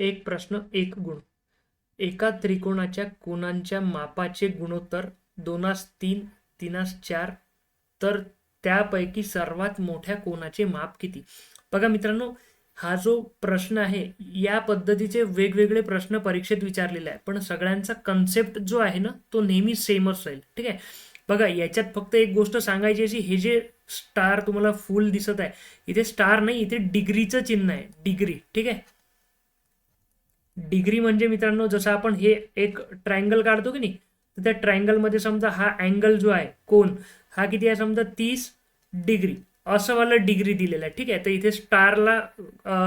एक प्रश्न एक गुण. एका त्रिकोणाच्या कोणांच्या मापाचे गुणोत्तर दोनास तीन तीनास चार तर त्यापैकी सर्वात मोठ्या कोणाचे माप किती? बघा मित्रांनो हा जो प्रश्न आहे या पद्धतीचे वेगवेगळे प्रश्न परीक्षेत विचारलेले आहे पण सगळ्यांचा कन्सेप्ट जो आहे ना तो नेहमी सेमच राहील. ठीक आहे? बघा याच्यात फक्त एक गोष्ट सांगायची अशी हे जे स्टार तुम्हाला फुल दिसत आहे इथे स्टार नाही इथे डिग्रीचं चिन्ह आहे. डिग्री ठीक आहे? डिग्री म्हणजे मित्रांनो जसं आपण हे एक ट्रायंगल काढतो की नाही तर त्या ट्रायंगलमध्ये समजा हा अँगल जो आहे कोण हा किती आहे समजा तीस डिग्री. असं वाला डिग्री दिलेलं आहे ठीक आहे? तर इथे स्टारला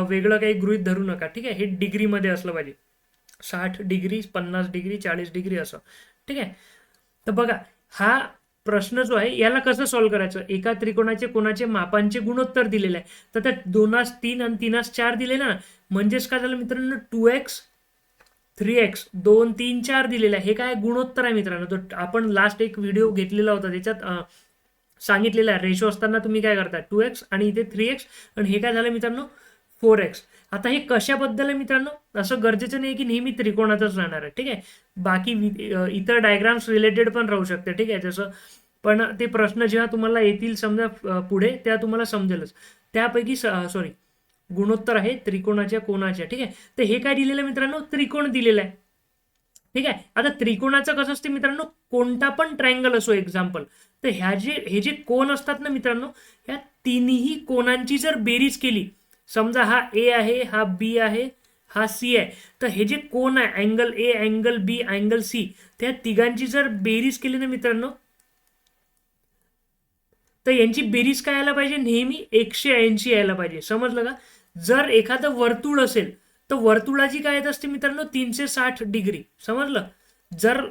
वेगळं काही गृहित धरू नका ठीक आहे? हे डिग्रीमध्ये असलं पाहिजे. साठ डिग्री पन्नास डिग्री चाळीस डिग्री असं ठीक आहे? तर बघा हा प्रश्न जो आहे याला कसं सॉल्व्ह करायचं? एका त्रिकोणाचे कोणाचे मापांचे गुणोत्तर दिलेले आहे. तर त्या दोनास तीन आणि तीनास चार दिले ना? म्हणजेच काय झालं मित्रांनो? टू एक्स थ्री एक्स दोन तीन चार दिलेले आहे. हे काय गुणोत्तर आहे मित्रांनो? तो आपण लास्ट एक व्हिडिओ घेतलेला होता. त्याच्यात सांगितलेला आहे. रेशो असताना तुम्ही काय करता? टू एक्स आणि इथे थ्री एक्स आणि हे काय झालं मित्रांनो? फोर एक्स आता हे कशाबद्दल आहे मित्रांनो? असं गरजेचं नाही की नेहमी त्रिकोणातच राहणार आहे ठीक आहे? बाकी इतर डायग्राम्स रिलेटेड पण राहू शकते ठीक आहे? जसं पण ते प्रश्न जेव्हा तुम्हाला येतील समजा पुढे त्या तुम्हाला समजेलच. त्यापैकी सॉरी गुणोत्तर आहे त्रिकोणाच्या कोणाच्या ठीक आहे? तर हे काय दिलेलं आहे मित्रांनो? त्रिकोण दिलेलं आहे. ठीक आहे? आता त्रिकोणाचं कसं असते मित्रांनो? कोणता पण ट्रायंगल असो एक्झाम्पल तर ह्या जे हे जे कोण असतात ना मित्रांनो? ह्या तिन्ही कोणांची जर बेरीज केली समजा हा ए आहे हा बी आहे हा सी आहे. तर हे जे कोण आहे angle A angle B angle C त्या तिघांची जर बेरीज केली ना मित्रांनो तर यांची बेरीज काय यायला पाहिजे? नेहमी एकशे ऐंशी यायला पाहिजे. समजलं का? जर एखादं वर्तुळ असेल तर वर्तुळाची काय येत असते मित्रांनो? तीनशे साठ डिग्री. समजलं? जर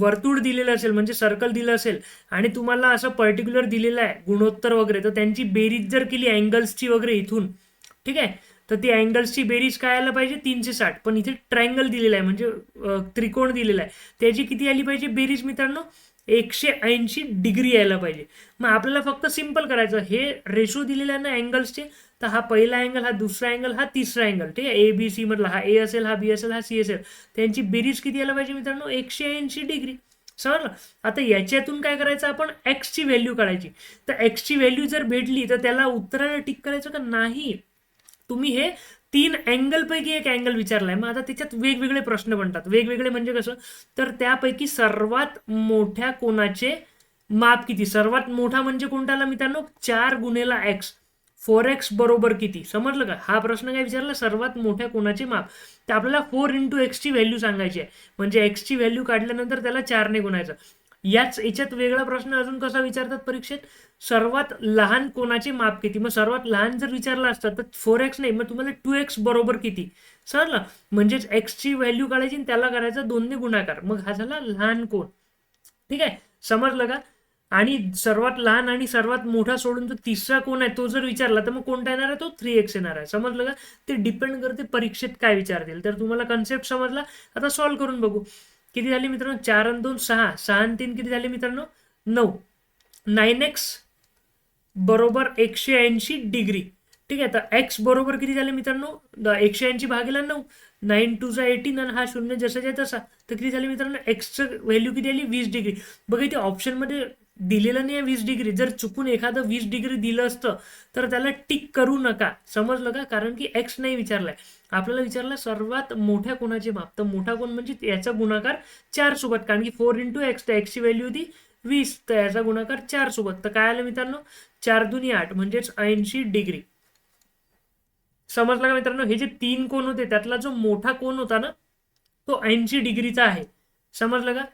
वर्तुळ दिलेलं असेल म्हणजे सर्कल दिलं असेल आणि तुम्हाला असं पर्टिक्युलर दिलेलं आहे गुणोत्तर वगैरे तर त्यांची बेरीज जर केली अँगल्सची वगैरे इथून ठीक आहे? तर ती अँगल्सची बेरीज काय आला पाहिजे? तीनशे साठ. पण इथे ट्रायंगल दिलेला आहे म्हणजे त्रिकोण दिलेला आहे. त्याची किती आली पाहिजे बेरीज मित्रांनो? एकशे ऐंशी डिग्री यायला पाहिजे. मग आपल्याला फक्त सिंपल करायचं हे रेशो दिलेला ना अँगल्सचे तर हा पहिला अँगल हा दुसरा अँगल हा तिसरा अँगल. ठीक आहे? ए बी सी मधला हा ए असेल हा बी असेल हा सी असेल. त्यांची बेरीज किती यायला पाहिजे मित्रांनो? एकशे ऐंशी डिग्री. समजलं? आता याच्यातून काय करायचं आपण? एक्सची व्हॅल्यू काढायची. तर एक्सची व्हॅल्यू जर भेटली तर त्याला उत्तराला टिक करायचं का? नाही. तुम्ही हे तीन अँगल पैकी एक अँगल विचारलाय. मग आता त्याच्यात वेगवेगळे प्रश्न बनतात. वेगवेगळे म्हणजे कसं? तर त्यापैकी सर्वात मोठ्या कोणाचे माप किती? सर्वात मोठा म्हणजे कोणताला मित्रांनो? चार गुणेला एक्स फोर एक्स बरोबर किती? समजलं का? हा प्रश्न काय विचारला? सर्वात मोठ्या कोणाचे माप. तर आपल्याला फोर इंटू एक्सची व्हॅल्यू सांगायची आहे. म्हणजे एक्सची व्हॅल्यू काढल्यानंतर त्याला चारने गुणायचं. याच याच्यात वेगळा प्रश्न अजून कसा विचारतात परीक्षेत? सर्वात लहान कोणाचे माप किती? मग सर्वात लहान जर विचारला असता तर फोर एक्स नाही मग तुम्हाला टू एक्स बरोबर किती? समजलं? म्हणजेच एक्सची व्हॅल्यू काढायची आणि त्याला करायचा दोनने गुणाकार. मग हा झाला लहान कोण? ठीक आहे? समजलं का? आणि सर्वात लहान आणि सर्वात मोठा सोडून जो तिसरा कोण आहे तो जर विचारला तर मग कोणता येणार आहे? तो थ्री एक्स येणार आहे. समजलं का? ते डिपेंड करते परीक्षेत काय विचारतील. तर तुम्हाला कन्सेप्ट समजला? आता सॉल्व्ह करून बघू. किती झाले मित्रांनो? चार आणि दोन सहा. सहा आणि तीन किती झाले मित्रांनो? नऊ. नाईन एक्स बरोबर एकशे ऐंशी डिग्री. ठीक आहे तर एक्स बरोबर किती झाले मित्रांनो? एकशे ऐंशी भागेला नऊ. नाईन टू जा एटीन आणि हा शून्य जसाच्या तसा. तर किती झाले मित्रांनो? एक्सचं व्हॅल्यू किती आली? वीस डिग्री. बघा इथे ऑप्शनमध्ये दिलेलं नाही आहे वीस डिग्री. जर चुकून एखादं वीस डिग्री दिलं असतं तर त्याला टिक करू नका. समजलं का? कारण की एक्स नाही विचारलाय. आपल्याला विचारलं सर्वात मोठ्या कोणाचे माप तर मोठा कोण म्हणजे याचा गुणाकार चार सोबत. कारण की फोर इंटू एक्स तर एक्सची व्हॅल्यू होती वीस. तर याचा गुणाकार चार सोबत. तर काय आलं मित्रांनो? चार दुनी आठ म्हणजेच ऐंशी डिग्री. समजलं का मित्रांनो? हे जे तीन कोण होते त्यातला जो मोठा कोण होता ना तो ऐंशी डिग्रीचा आहे. समजलं का?